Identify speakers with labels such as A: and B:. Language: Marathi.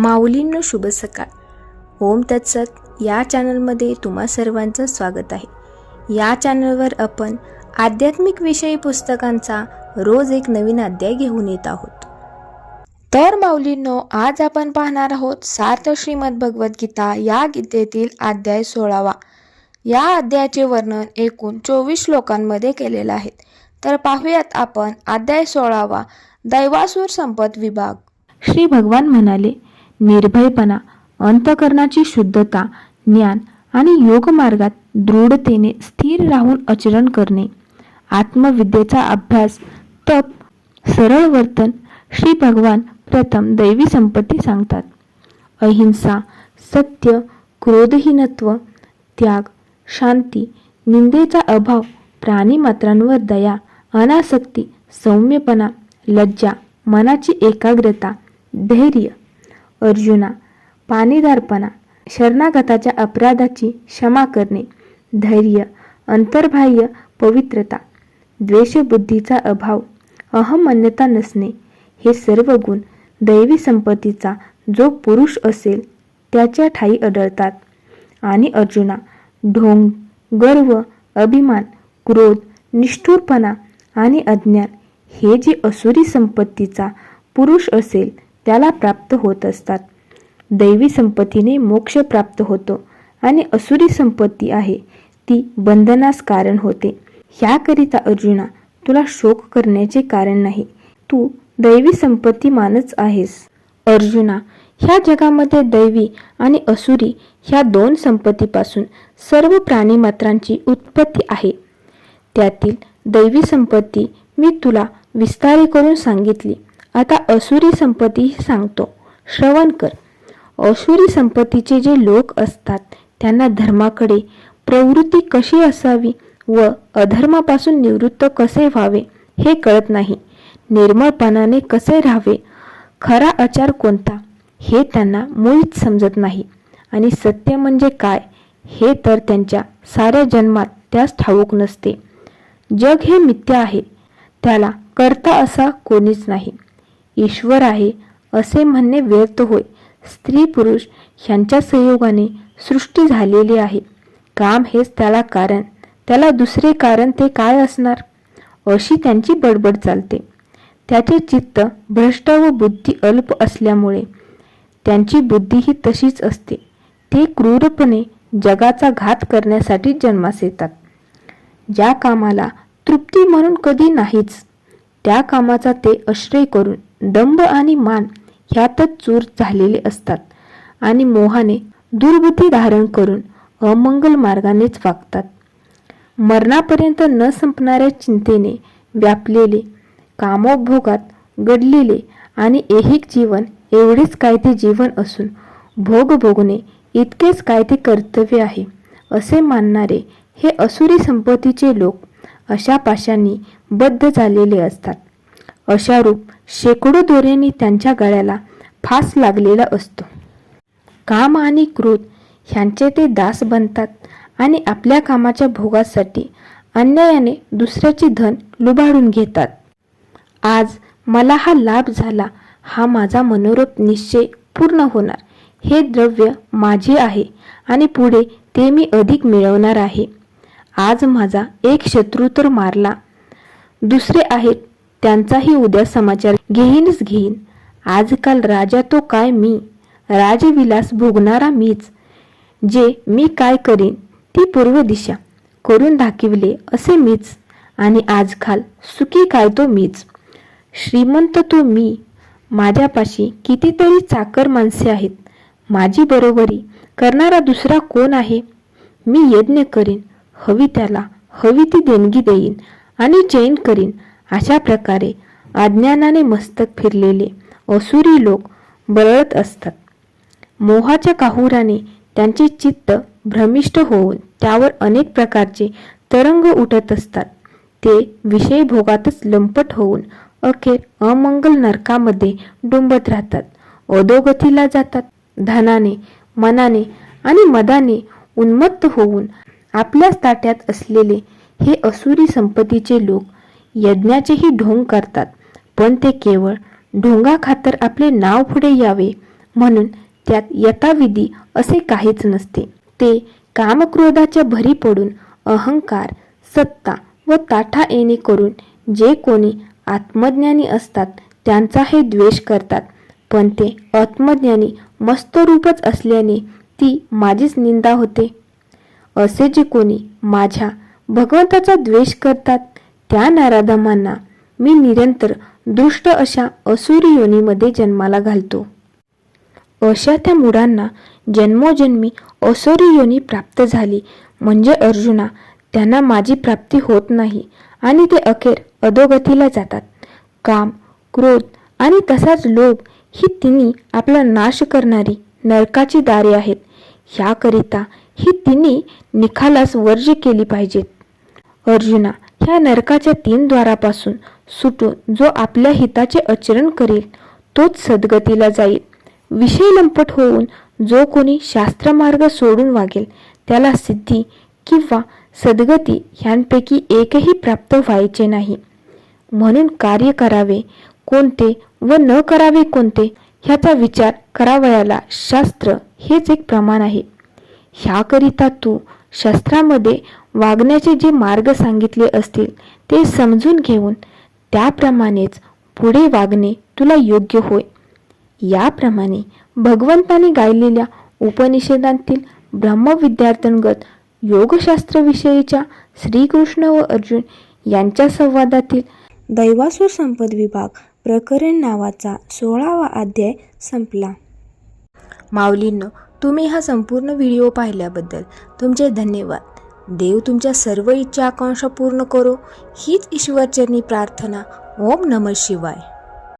A: माऊलींनो शुभ सकाळ. ओम तत्सत. या चॅनलमध्ये तुम्हा सर्वांचं स्वागत आहे. या चॅनलवर आपण आध्यात्मिक विषयी पुस्तकांचा रोज एक नवीन अध्याय घेऊन येत आहोत. तर माऊलींनो आज आपण पाहणार आहोत सार्थ श्रीमद भगवद्गीता या गीतेतील अध्याय सोळावा. या अध्यायाचे वर्णन एकूण चोवीस श्लोकांमध्ये केलेलं आहे. तर पाहूयात आपण अध्याय सोळावा दैवासूर संपत विभाग. श्री भगवान म्हणाले निर्भयपणा अंतकरणाची शुद्धता ज्ञान आणि योगमार्गात दृढतेने स्थिर राहून आचरण करणे. आत्मविद्येचा अभ्यास तप सरळ वर्तन श्री भगवान प्रथम दैवी संपत्ती सांगतात. अहिंसा सत्य क्रोधहीनत्व त्याग शांती निंदेचा अभाव प्राणीमात्रांवर दया अनासक्ती सौम्यपणा लज्जा मनाची एकाग्रता धैर्य अर्जुना पाणीदारपणा शरणागताच्या अपराधाची क्षमा करणे धैर्य अंतर्बाह्य पवित्रता द्वेषबुद्धीचा अभाव अहमन्यता नसणे हे सर्व गुण दैवी संपत्तीचा जो पुरुष असेल त्याच्या ठाई आढळतात. आणि अर्जुना ढोंग गर्व अभिमान क्रोध निष्ठुरपणा आणि अज्ञान हे जे असुरी संपत्तीचा पुरुष असेल त्याला प्राप्त होत असतात. दैवी संपत्तीने मोक्ष प्राप्त होतो आणि असुरी संपत्ती आहे ती बंधनास कारण होते. ह्याकरिता अर्जुना तुला शोक करण्याचे कारण नाही. तू दैवी संपत्ती मानच आहेस. अर्जुना ह्या जगामध्ये दैवी आणि असुरी ह्या दोन संपत्तीपासून सर्व प्राणीमात्रांची उत्पत्ती आहे. त्यातील दैवी संपत्ती मी तुला विस्तारे करून सांगितली. आता असुरी संपत्ती सांगतो. श्रवण कर. असुरी संपत्तीचे जे लोक असतात त्यांना धर्माकडे प्रवृत्ती कशी असावी व अधर्मापासून निवृत्त कसे व्हावे हे कळत नाही. निर्मळपणाने कसे राहावे? खरा आचार कोणता? हे त्यांना मुळीच समजत नाही. आणि सत्य म्हणजे काय? हे तर त्यांच्या साऱ्या जन्मात त्यास ठाऊक नसते. जग हे मिथ्य आहे. त्याला करता असा कोणीच नाही. ईश्वर आहे असे म्हणणे व्यर्थ होय. स्त्री पुरुष ह्यांच्या संयोगाने सृष्टी झालेली आहे. काम हेच त्याला कारण. त्याला दुसरे कारण ते काय असणार? अशी त्यांची बडबड चालते. त्याचे चित्त भ्रष्ट व बुद्धी अल्प असल्यामुळे त्यांची बुद्धी ही तशीच असते. ते क्रूरपणे जगाचा घात करण्यासाठी जन्मास येतात. ज्या कामाला तृप्ती म्हणून कधी नाहीच त्या कामाचा ते आश्रय करून दंभ आणि मान ह्यातच चूर झालेले असतात आणि मोहाने दुर्बुद्धी धारण करून अमंगल मार्गानेच वागतात. मरणापर्यंत न संपणाऱ्या चिंतेने व्यापलेले कामोपभोगात गडलेले आणि ऐहिक जीवन एवढेच काय ते जीवन असून भोग भोगणे इतकेच काय ते कर्तव्य आहे असे मानणारे हे असुरी संपत्तीचे लोक अशा पाशांनी बद्ध झालेले असतात. अशा रूप शेकडो दोऱ्यांनी त्यांच्या गळ्याला फास लागलेला असतो. काम आणि क्रोध ह्यांचे ते दास बनतात आणि आपल्या कामाच्या भोगासाठी अन्यायाने दुसऱ्याचे धन लुबाडून घेतात. आज मला हा लाभ झाला हा माझा मनोरथ निश्चय पूर्ण होणार. हे द्रव्य माझे आहे आणि पुढे ते मी अधिक मिळवणार आहे. आज माझा एक शत्रू तर मारला. दुसरे आहेत त्यांचाही उद्या समाचार घेईनच घेईन. आजकाल राजा तो काय मी? राजविलास भोगणारा मीच. जे मी काय करीन ती पूर्व दिशा. करून दाखविले असे मीच. आणि आजकाल सुखी काय तो मीच? श्रीमंत तो मी. माझ्यापाशी कितीतरी चाकर माणसे आहेत. माझी बरोबरी करणारा दुसरा कोण आहे? मी यज्ञ करीन हवी त्याला हवी ती देणगी देईन आणि चैन करीन. अशा प्रकारे अज्ञानाने मस्तक फिरलेले असुरी लोक बरळत असतात. मोहाच्या काहुराने त्यांचे चित्त भ्रमिष्ट होऊन त्यावर अनेक प्रकारचे तरंग उठत असतात. ते विषय भोगातच लंपट होऊन अखेर अमंगल नरकामध्ये डुंबत राहतात. अधोगतीला जातात. धनाने मनाने आणि मदाने उन्मत्त होऊन आपल्याच ताट्यात असलेले हे असुरी संपत्तीचे लोक यज्ञाचेही ढोंग करतात. पण ते केवळ ढोंगा खातर आपले नाव पुढे यावे. म्हणून त्यात यथाविधी असे काहीच नसते. ते कामक्रोधाच्या भरी पडून अहंकार सत्ता व ताठा येणे करून जे कोणी आत्मज्ञानी असतात त्यांचा हे द्वेष करतात. पण ते आत्मज्ञानी मस्तरूपच असल्याने ती माझीच निंदा होते. असे जे कोणी माझ्या भगवंताचा द्वेष करतात त्या नाराधमांना मी निरंतर दुष्ट अशा असुरी योनीमध्ये जन्माला घालतो. अशा त्या मुलांना जन्मोजन्मी असुरी योनी प्राप्त झाली. म्हणजे अर्जुना त्यांना माझी प्राप्ती होत नाही आणि ते अखेर अधोगतीला जातात. काम क्रोध आणि तसाच लोभ ही तिन्ही आपला नाश करणारी नरकाची दारे आहेत. ह्याकरिता ही तिन्ही निखालास वर्ज्य केली पाहिजेत. अर्जुना ह्या नरकाच्या तीन द्वारापासून सुटून जो आपल्या हिताचे आचरण करेल तोच सद्गतीला जाईल. विषय लंपट होऊन जो कोणी शास्त्रमार्ग सोडून वागेल त्याला सिद्धी किंवा सद्गती ह्यांपैकी एकही प्राप्त व्हायचे नाही. म्हणून कार्य करावे कोणते व न करावे कोणते ह्याचा विचार करावयाला शास्त्र हेच एक प्रमाण आहे. ह्याकरिता तू शास्त्रामध्ये वागण्याचे जे मार्ग सांगितले असतील ते समजून घेऊन त्याप्रमाणेच पुढे वागणे तुला योग्य होय. याप्रमाणे भगवंताने गायलेल्या उपनिषदांतील ब्रह्मविद्यार्थ्यांगत योगशास्त्रविषयीच्या श्रीकृष्ण व अर्जुन यांच्या संवादातील दैवासूर संपद विभाग प्रकरण नावाचा सोळावा अध्याय संपला. माऊलींनो तुम्ही हा संपूर्ण व्हिडिओ पाहिल्याबद्दल तुमचे धन्यवाद. देव तुमच्या सर्व इच्छा आकांक्षा पूर्ण करो हीच ईश्वरचरणी प्रार्थना. ओम नम शिवाय.